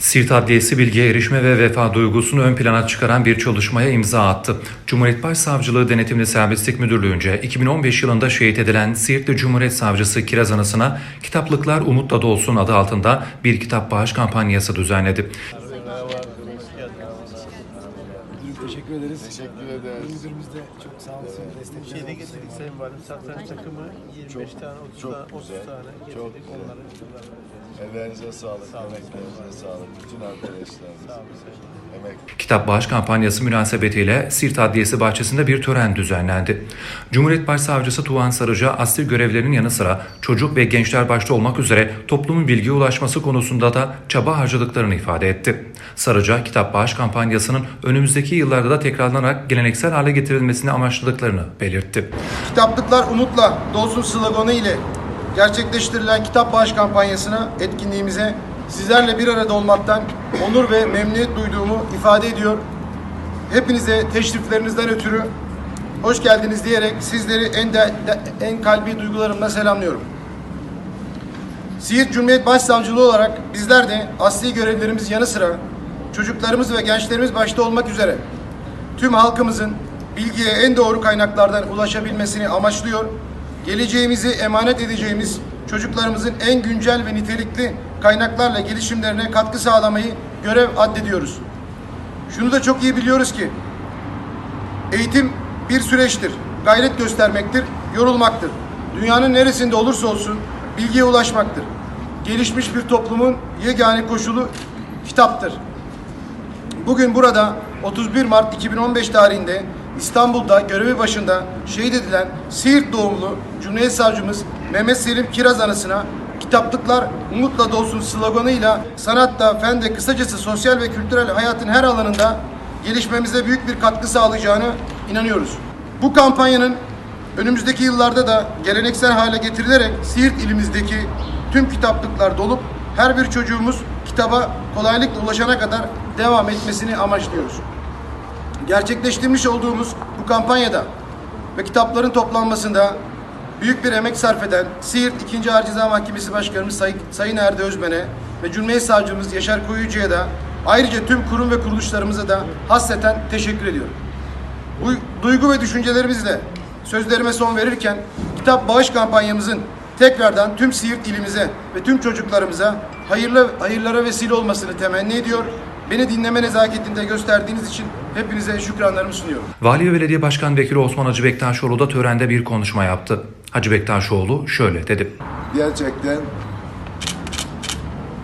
sağlık. Adliyesi bilgiye erişme ve vefa duygusunu ön plana çıkaran bir çalışmaya imza attı. Cumhuriyet Başsavcılığı Denetimli Serbestlik Müdürlüğü'nce 2015 yılında şehit edilen Siirtli Cumhuriyet Savcısı Kiraz Anısı'na Kitaplıklar Umutla Dolsun adı altında bir kitap bağış kampanyası düzenledi. Teşekkür ederiz. Teşekkür ederiz. Müdürümüz de çok sağ olsun. Destekleri Şeyde olsun. getirdik Sayın Valim. Satranç takımı 25 tane, 30 çok tane, 30 güzel, tane getirdik. çok güzel. Onları kullanıyoruz. Ellerinize sağlık. Emeklerinize sağlık. Bütün arkadaşlarınız. Sağ. Emek Kitap bağış kampanyası münasebetiyle Siirt Adliyesi bahçesinde bir tören düzenlendi. Cumhuriyet Başsavcısı Tuğan Sarıca asli görevlerinin yanı sıra çocuk ve gençler başta olmak üzere toplumun bilgiye ulaşması konusunda da çaba harcadıklarını ifade etti. Sarıca kitap bağış kampanyasının önümüzdeki yıllarda da tekrarlanarak geleneksel hale getirilmesini amaçladıklarını belirtti. Kitaplıklar umutla dolsun sloganı ile gerçekleştirilen kitap bağış kampanyasına, etkinliğimize sizlerle bir arada olmaktan onur ve memnuniyet duyduğumu ifade ediyor. Hepinize teşriflerinizden ötürü hoş geldiniz diyerek sizleri en de, de- en kalbi duygularımla selamlıyorum. Siirt Cumhuriyet Başsavcılığı olarak bizler de asli görevlerimiz yanı sıra çocuklarımız ve gençlerimiz başta olmak üzere tüm halkımızın bilgiye en doğru kaynaklardan ulaşabilmesini amaçlıyor. Geleceğimizi emanet edeceğimiz çocuklarımızın en güncel ve nitelikli kaynaklarla gelişimlerine katkı sağlamayı görev addediyoruz. Şunu da çok iyi biliyoruz ki eğitim bir süreçtir. Gayret göstermektir, yorulmaktır. Dünyanın neresinde olursa olsun bilgiye ulaşmaktır. Gelişmiş bir toplumun yegane koşulu kitaptır. Bugün burada 31 Mart 2015 tarihinde İstanbul'da görevi başında şehit edilen Siirt doğumlu Cumhuriyet Savcımız Mehmet Selim Kiraz anısına kitaplıklar umutla dolsun sloganıyla sanatta, fende, kısacası sosyal ve kültürel hayatın her alanında gelişmemize büyük bir katkı sağlayacağını inanıyoruz. Bu kampanyanın önümüzdeki yıllarda da geleneksel hale getirilerek Siirt ilimizdeki tüm kitaplıklar dolup her bir çocuğumuz kitaba kolaylıkla ulaşana kadar devam etmesini amaçlıyoruz. Gerçekleştirmiş olduğumuz bu kampanyada ve kitapların toplanmasında büyük bir emek sarf eden Siirt 2. Ağır Ceza Mahkemesi Başkanımız Say- Sayın Erdi Özmen'e ve Cumhuriyet Savcımız Yaşar Koyucu'ya da ayrıca tüm kurum ve kuruluşlarımıza da hasreten teşekkür ediyorum. Bu duygu ve düşüncelerimizle sözlerime son verirken kitap bağış kampanyamızın tekrardan tüm Siirt ilimize ve tüm çocuklarımıza hayırlı hayırlara vesile olmasını temenni ediyor. Beni dinleme nezaketinde gösterdiğiniz için hepinize şükranlarımı sunuyorum. Vali ve Belediye Başkan Vekili Osman Hacı Bektaşoğlu da törende bir konuşma yaptı. Hacı Bektaşoğlu şöyle dedi. gerçekten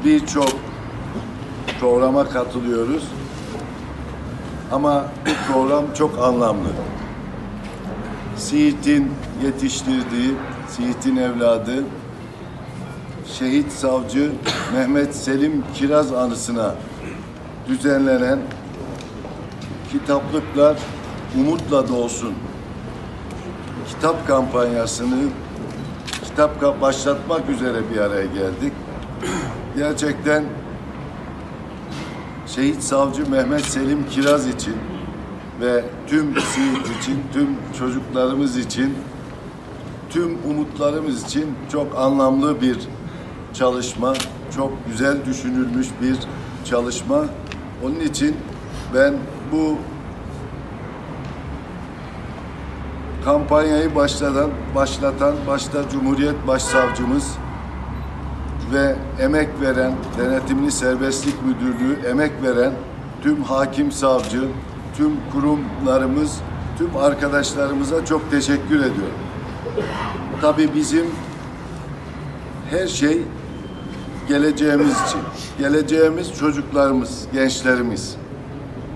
birçok programa katılıyoruz. Ama bu program çok anlamlı. Siirt'in yetiştirdiği, Siirt'in evladı, şehit savcı Mehmet Selim Kiraz anısına düzenlenen kitaplıklar umutla dolsun kitap kampanyasını kitap başlatmak üzere bir araya geldik. Gerçekten Şehit Savcı Mehmet Selim Kiraz için ve tüm Siirt için, tüm çocuklarımız için, tüm umutlarımız için çok anlamlı bir çalışma, çok güzel düşünülmüş bir çalışma. Onun için ben bu kampanyayı başlatan, başlatan başta Cumhuriyet Başsavcımız ve emek veren, denetimli serbestlik müdürlüğü emek veren tüm hakim savcı, tüm kurumlarımız, tüm arkadaşlarımıza çok teşekkür ediyorum. Tabii bizim her şey geleceğimiz için. Geleceğimiz çocuklarımız, gençlerimiz.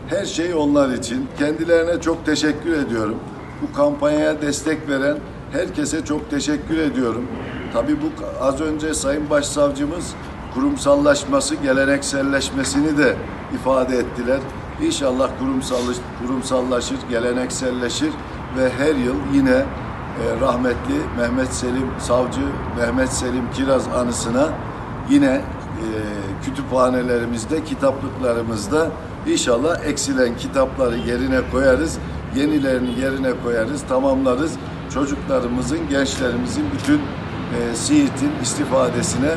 Her şey onlar için. Kendilerine çok teşekkür ediyorum. Bu kampanyaya destek veren herkese çok teşekkür ediyorum. Tabii bu az önce Sayın Başsavcımız kurumsallaşması, gelenekselleşmesini de ifade ettiler. İnşallah kurumsalış, kurumsallaşır, gelenekselleşir ve her yıl yine e, rahmetli Mehmet Selim Savcı, Mehmet Selim Kiraz anısına yine e, kütüphanelerimizde, kitaplıklarımızda inşallah eksilen kitapları yerine koyarız, yenilerini yerine koyarız, tamamlarız. Çocuklarımızın, gençlerimizin bütün e, Siirt'in istifadesine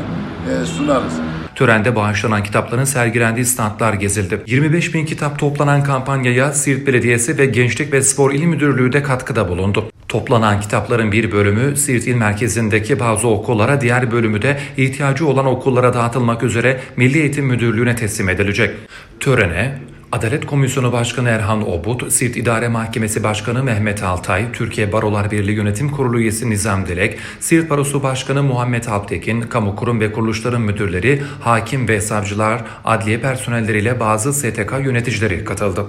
e, sunarız. Törende bağışlanan kitapların sergilendiği standlar gezildi. 25 bin kitap toplanan kampanyaya Siirt Belediyesi ve Gençlik ve Spor İl Müdürlüğü de katkıda bulundu. Toplanan kitapların bir bölümü Siirt İl Merkezi'ndeki bazı okullara, diğer bölümü de ihtiyacı olan okullara dağıtılmak üzere Milli Eğitim Müdürlüğü'ne teslim edilecek. Törene Adalet Komisyonu Başkanı Erhan Obut, Siirt İdare Mahkemesi Başkanı Mehmet Altay, Türkiye Barolar Birliği Yönetim Kurulu üyesi Nizam Dilek, Siirt Barosu Başkanı Muhammed Alptekin, kamu kurum ve kuruluşların müdürleri, hakim ve savcılar, adliye personelleriyle bazı STK yöneticileri katıldı.